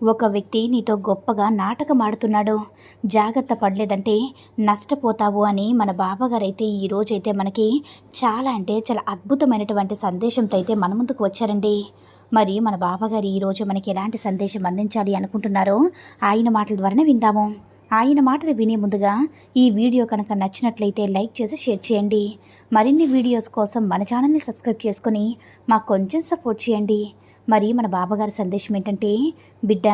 ఒక వ్యక్తి నీతో గొప్పగా నాటకం ఆడుతున్నాడు జాగ్రత్త పడలేదంటే నష్టపోతావు అని మన బాబాగారైతే అయితే ఈరోజైతే మనకి చాలా అంటే చాలా అద్భుతమైనటువంటి సందేశంతో అయితే మన ముందుకు వచ్చారండి. మరి మన బాబాగారు ఈరోజు మనకి ఎలాంటి సందేశం అందించాలి అనుకుంటున్నారో ఆయన మాటల ద్వారానే విందాము. ఆయన మాటలు వినే ముందుగా ఈ వీడియో కనుక నచ్చినట్లయితే లైక్ చేసి షేర్ చేయండి. మరిన్ని వీడియోస్ కోసం మన ఛానల్ని సబ్స్క్రైబ్ చేసుకొని మాకు కొంచెం సపోర్ట్ చేయండి. మరి మన బాబాగారి సందేశం ఏంటంటే బిడ్డ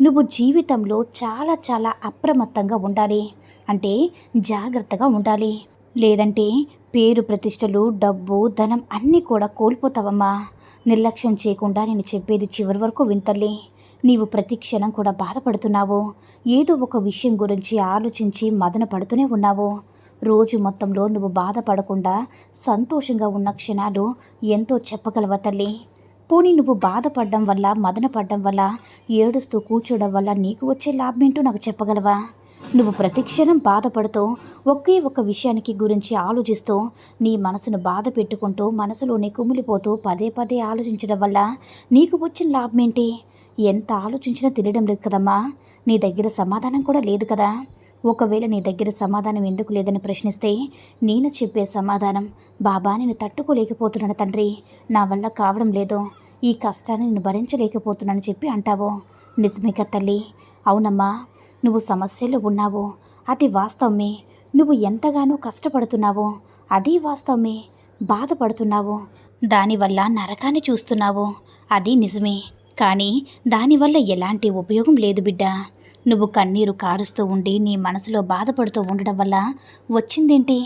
నువ్వు జీవితంలో చాలా చాలా అప్రమత్తంగా ఉండాలి. అంటే జాగ్రత్తగా ఉండాలి. లేదంటే పేరు ప్రతిష్టలు డబ్బు ధనం అన్నీ కూడా కోల్పోతావమ్మా. నిర్లక్ష్యం చేయకుండా నేను చెప్పేది చివరి వరకు వింతలే నీవు ప్రతి క్షణం కూడా బాధపడుతున్నావు. ఏదో ఒక విషయం గురించి ఆలోచించి మదన పడుతూనే ఉన్నావు. రోజు మొత్తంలో నువ్వు బాధపడకుండా సంతోషంగా ఉన్న క్షణాలు ఎంతో చెప్పగలవ తల్లి? పోనీ నువ్వు బాధపడడం వల్ల మదనపడడం వల్ల ఏడుస్తూ కూర్చోవడం వల్ల నీకు వచ్చే లాభం ఏంటో నాకు చెప్పగలవా? నువ్వు ప్రతిక్షణం బాధపడుతూ ఒకే ఒక విషయానికి గురించి ఆలోచిస్తూ నీ మనసును బాధ పెట్టుకుంటూ మనసులోనే కుమిలిపోతూ పదే పదే ఆలోచించడం వల్ల నీకు వచ్చిన లాభం ఏంటి ఎంత ఆలోచించినా తెలియడం లేదు కదమ్మా. నీ దగ్గర సమాధానం కూడా లేదు కదా. ఒకవేళ నీ దగ్గర సమాధానం ఎందుకు లేదని ప్రశ్నిస్తే నేను చెప్పే సమాధానం బాబా నేను తట్టుకోలేకపోతున్నాను తండ్రి. నా వల్ల కావడం లేదు. ఈ కష్టాన్ని నేను భరించలేకపోతున్నాను చెప్పి అంటావు. నిజమే కదా తల్లి. అవునమ్మా నువ్వు సమస్యలో ఉన్నావు. అది వాస్తవమే. నువ్వు ఎంతగానో కష్టపడుతున్నావు. అది వాస్తవమే. బాధపడుతున్నావు. దానివల్ల నరకాన్ని చూస్తున్నావు. అది నిజమే. కానీ దానివల్ల ఎలాంటి ఉపయోగం లేదు బిడ్డ. నువ్వు కన్నీరు కారుస్తూ ఉండి నీ మనసులో బాధపడుతూ ఉండడం వల్ల వచ్చిందేంటి?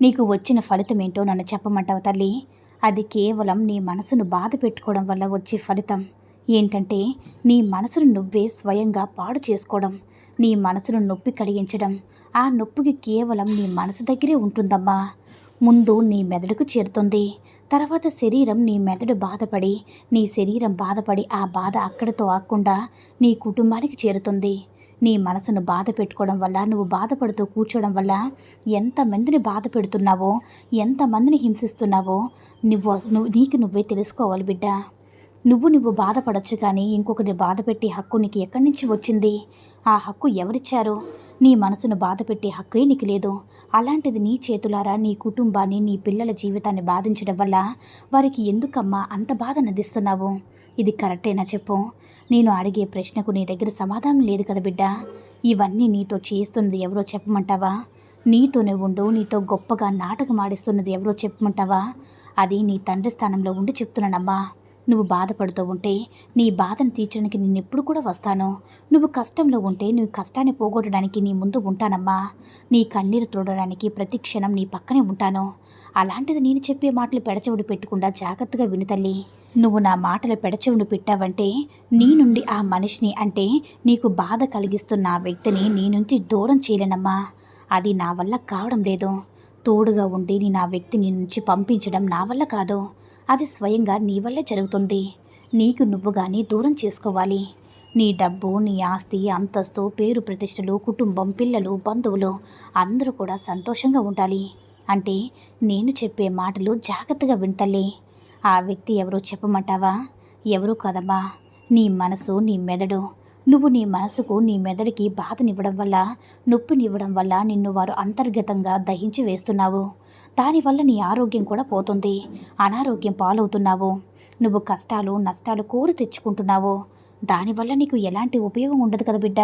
నీకు వచ్చిన ఫలితం ఏంటో నన్ను చెప్పమంటావు తల్లి. అది కేవలం నీ మనసును బాధ పెట్టుకోవడం వల్ల వచ్చే ఫలితం. ఏంటంటే నీ మనసును నువ్వే స్వయంగా పాడు చేసుకోవడం నీ మనసును నొప్పి కలిగించడం. ఆ నొప్పికి కేవలం నీ మనసు దగ్గరే ఉంటుందమ్మా. ముందు నీ మెదడుకు చేరుతుంది. తర్వాత శరీరం నీ మెదడు బాధపడి నీ శరీరం బాధపడి ఆ బాధ అక్కడితో ఆకుండా నీ కుటుంబానికి చేరుతుంది. నీ మనసును బాధ పెట్టుకోవడం వల్ల నువ్వు బాధపడుతూ కూర్చోవడం వల్ల ఎంతమందిని బాధ పెడుతున్నావో ఎంతమందిని హింసిస్తున్నావో నువ్వు నువ్వు నీకు నువ్వే తెలుసుకోవాలి బిడ్డ. నువ్వు నువ్వు బాధపడచ్చు కానీ ఇంకొకరిని బాధ పెట్టే హక్కు నీకు ఎక్కడి నుంచి వచ్చింది? ఆ హక్కు ఎవరిచ్చారు? నీ మనసును బాధ పెట్టే హక్కే నీకు లేదు. అలాంటిది నీ చేతులారా నీ కుటుంబాన్ని నీ పిల్లల జీవితాన్ని బాధించడం వల్ల వారికి ఎందుకమ్మా అంత బాధ నదిస్తున్నావు ఇది కరెక్టేనా చెప్పు. నేను అడిగే ప్రశ్నకు నీ దగ్గర సమాధానం లేదు కదా బిడ్డ. ఇవన్నీ నీతో చేస్తున్నది ఎవరో చెప్పమంటావా? నీతోనే ఉండు నీతో గొప్పగా నాటకం ఆడిస్తున్నది ఎవరో చెప్పమంటావా? అది నీ తండ్రి స్థానంలో ఉండి చెప్తున్నానమ్మా. నువ్వు బాధపడుతూ ఉంటే నీ బాధను తీర్చడానికి నేను ఎప్పుడు కూడా వస్తాను. నువ్వు కష్టంలో ఉంటే నువ్వు కష్టాన్ని పోగొట్టడానికి నీ ముందు ఉంటానమ్మా. నీ కన్నీరు తోడడానికి ప్రతి క్షణం నీ పక్కనే ఉంటాను. అలాంటిది నేను చెప్పే మాటలు పెడచెవుడు పెట్టకుండా జాగ్రత్తగా విను తల్లి. నువ్వు నా మాటలు పెడచెవును పెట్టావంటే నీ నుండి ఆ మనిషిని అంటే నీకు బాధ కలిగిస్తున్న ఆ వ్యక్తిని నీ నుంచి దూరం చేయలేనమ్మా. అది నా వల్ల కావడం లేదు. తోడుగా ఉండి నేను ఆ వ్యక్తిని నుంచి పంపించడం నా వల్ల కాదు. అది స్వయంగా నీ వల్లే జరుగుతుంది. నీకు నువ్వు కానీ దూరం చేసుకోవాలి. నీ డబ్బు నీ ఆస్తి అంతస్తు పేరు ప్రతిష్టలు కుటుంబం పిల్లలు బంధువులు అందరూ కూడా సంతోషంగా ఉండాలి. అంటే నేను చెప్పే మాటలు జాగ్రత్తగా వింటలే ఆ వ్యక్తి ఎవరో చెప్పమంటావా? ఎవరు కదమ్మా? నీ మనసు నీ మెదడు. నువ్వు నీ మనసుకు నీ మెదడుకి బాధనివ్వడం వల్ల నొప్పినివ్వడం వల్ల నిన్ను వారు అంతర్గతంగా దహించి వేస్తున్నావు. దానివల్ల నీ ఆరోగ్యం కూడా పోతుంది. అనారోగ్యం పాలవుతున్నావు. నువ్వు కష్టాలు నష్టాలు కోరి తెచ్చుకుంటున్నావు. దానివల్ల నీకు ఎలాంటి ఉపయోగం ఉండదు కదా బిడ్డ.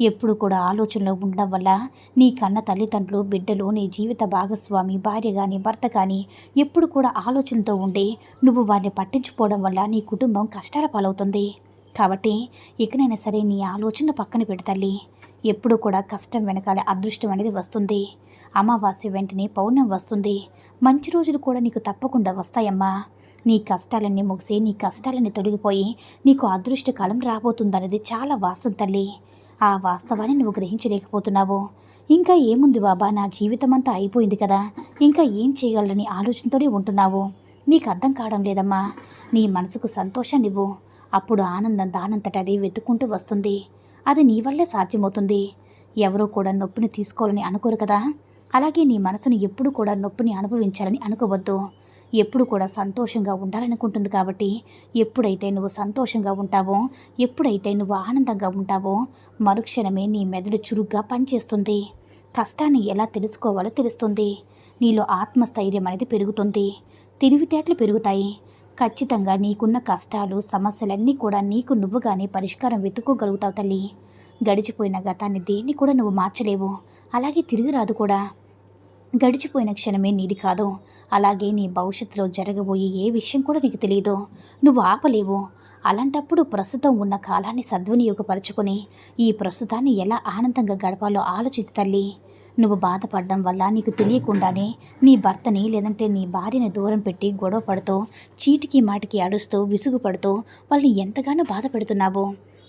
ఎప్పుడు కూడా ఆలోచనలో ఉండడం వల్ల నీ కన్న తల్లిదండ్రులు బిడ్డలు నీ జీవిత భాగస్వామి భార్య కానీ భర్త కానీ ఎప్పుడు కూడా ఆలోచనతో ఉండి నువ్వు వారిని పట్టించుకోవడం వల్ల నీ కుటుంబం కష్టాల పాలవుతుంది. కాబట్టి ఇకనైనా సరే నీ ఆలోచన పక్కన పెడతల్లి ఎప్పుడు కూడా కష్టం వెనకాల అదృష్టం అనేది వస్తుంది. అమావాస్య వెంటనే పౌర్ణం వస్తుంది. మంచి రోజులు కూడా నీకు తప్పకుండా వస్తాయమ్మా. నీ కష్టాలన్నీ ముగిసి నీ కష్టాలన్నీ తొలగిపోయి నీకు అదృష్టకాలం రాబోతుందనేది చాలా వాస్తవం తల్లి. ఆ వాస్తవాన్ని నువ్వు గ్రహించలేకపోతున్నావు? ఇంకా ఏముంది బాబా? నా జీవితం అంతా అయిపోయింది కదా. ఇంకా ఏం చేయగలరని ఆలోచనతోనే ఉంటున్నావు. నీకు అర్థం కావడం లేదమ్మా. నీ మనసుకు సంతోషాన్నివ్వు అప్పుడు ఆనందం దానంతట అది వెతుక్కుంటూ వస్తుంది. అది నీ వల్లే సాధ్యమవుతుంది. ఎవరూ కూడా నొప్పిని తీసుకోవాలని అనుకోరు కదా. అలాగే నీ మనసును ఎప్పుడు కూడా నొప్పిని అనుభవించాలని అనుకోవద్దు. ఎప్పుడు కూడా సంతోషంగా ఉండాలనుకుంటుంది కాబట్టి ఎప్పుడైతే నువ్వు సంతోషంగా ఉంటావో ఎప్పుడైతే నువ్వు ఆనందంగా ఉంటావో మరుక్షణమే నీ మెదడు చురుగ్గా పనిచేస్తుంది. కష్టాన్ని ఎలా తెలుసుకోవాలో తెలుస్తుంది. నీలో ఆత్మస్థైర్యం అనేది పెరుగుతుంది. తెలివితేటలు పెరుగుతాయి. ఖచ్చితంగా నీకున్న కష్టాలు సమస్యలన్నీ కూడా నీకు నువ్వుగానే పరిష్కారం వెతుక్కోగలుగుతావు తల్లి. గడిచిపోయిన గతాన్ని దేన్ని కూడా నువ్వు మార్చలేవు. అలాగే తిరిగి రాదు కూడా. గడిచిపోయిన క్షణమే నీది కాదు. అలాగే నీ భవిష్యత్తులో జరగబోయే ఏ విషయం కూడా నీకు తెలియదు నువ్వు ఆపలేవు. అలాంటప్పుడు ప్రస్తుతం ఉన్న కాలాన్ని సద్వినియోగపరచుకొని ఈ ప్రస్తుతాన్ని ఎలా ఆనందంగా గడపాలో ఆలోచించి తల్లి. నువ్వు బాధపడడం వల్ల నీకు తెలియకుండానే నీ భర్తని లేదంటే నీ భార్యని దూరం పెట్టి గొడవ పడుతూ చీటికి మాటికి అడుస్తూ విసుగుపడుతూ వాళ్ళని ఎంతగానో బాధ పెడుతున్నావు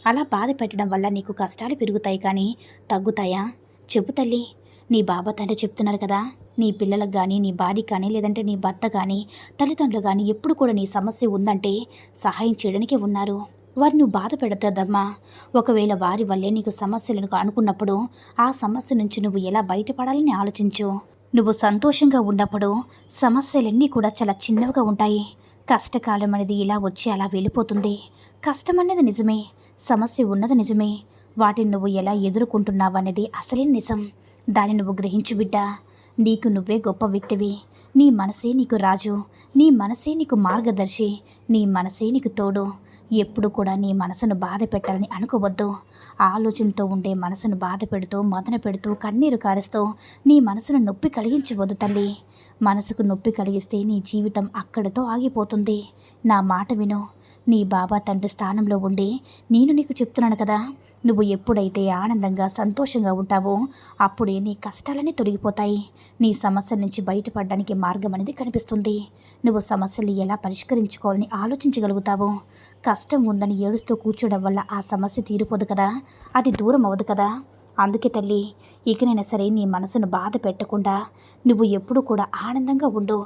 అలా బాధ పెట్టడం వల్ల నీకు కష్టాలు పెరుగుతాయి కానీ తగ్గుతాయా? చెప్పు తల్లి. నీ బాబా తండ్రి చెప్తున్నారు కదా నీ పిల్లలకు కానీ నీ భార్య కానీ లేదంటే నీ భర్త కానీ తల్లిదండ్రులు కానీ ఎప్పుడు కూడా నీ సమస్య ఉందంటే సహాయం చేయడానికే ఉన్నారు. వారిని నువ్వు బాధ పెడతాదమ్మా. ఒకవేళ వారి వల్లే నీకు సమస్యలను అనుకున్నప్పుడు ఆ సమస్య నుంచి నువ్వు ఎలా బయటపడాలని ఆలోచించు. నువ్వు సంతోషంగా ఉన్నప్పుడు సమస్యలన్నీ కూడా చాలా చిన్నవిగా ఉంటాయి. కష్టకాలం అనేది ఇలా వచ్చి అలా వెళ్ళిపోతుంది. కష్టం అనేది నిజమే సమస్య ఉన్నది నిజమే. వాటిని నువ్వు ఎలా ఎదుర్కొంటున్నావు అనేది అసలే నిజం. దాన్ని నువ్వు గ్రహించు బిడ్డా. నీకు నువ్వే గొప్ప వ్యక్తివి. నీ మనసే నీకు రాజు. నీ మనసే నీకు మార్గదర్శి. నీ మనసే నీకు తోడు. ఎప్పుడు కూడా నీ మనసును బాధ పెట్టాలని అనుకోవద్దు. ఆలోచనతో ఉండే మనసును బాధ పెడుతూ మదన పెడుతూ కన్నీరు కారుస్తూ నీ మనసును నొప్పి కలిగించవద్దు తల్లి. మనసుకు నొప్పి కలిగిస్తే నీ జీవితం అక్కడితో ఆగిపోతుంది. నా మాట విను. నీ బాబా తండ్రి స్థానంలో ఉండి నేను నీకు చెప్తున్నాను కదా. నువ్వు ఎప్పుడైతే ఆనందంగా సంతోషంగా ఉంటావో అప్పుడే నీ కష్టాలన్నీ తొలగిపోతాయి. నీ సమస్య నుంచి బయటపడడానికి మార్గం అనేది కనిపిస్తుంది. నువ్వు సమస్యలు ఎలా పరిష్కరించుకోవాలని ఆలోచించగలుగుతావు. కష్టం ఉందని ఏడుస్తూ కూర్చోడం వల్ల ఆ సమస్య తీరిపోదు కదా? అది దూరం అవ్వదు కదా? అందుకే తల్లి ఇకనైనా సరే నీ మనసును బాధ పెట్టకుండా నువ్వు ఎప్పుడు కూడా ఆనందంగా ఉండు.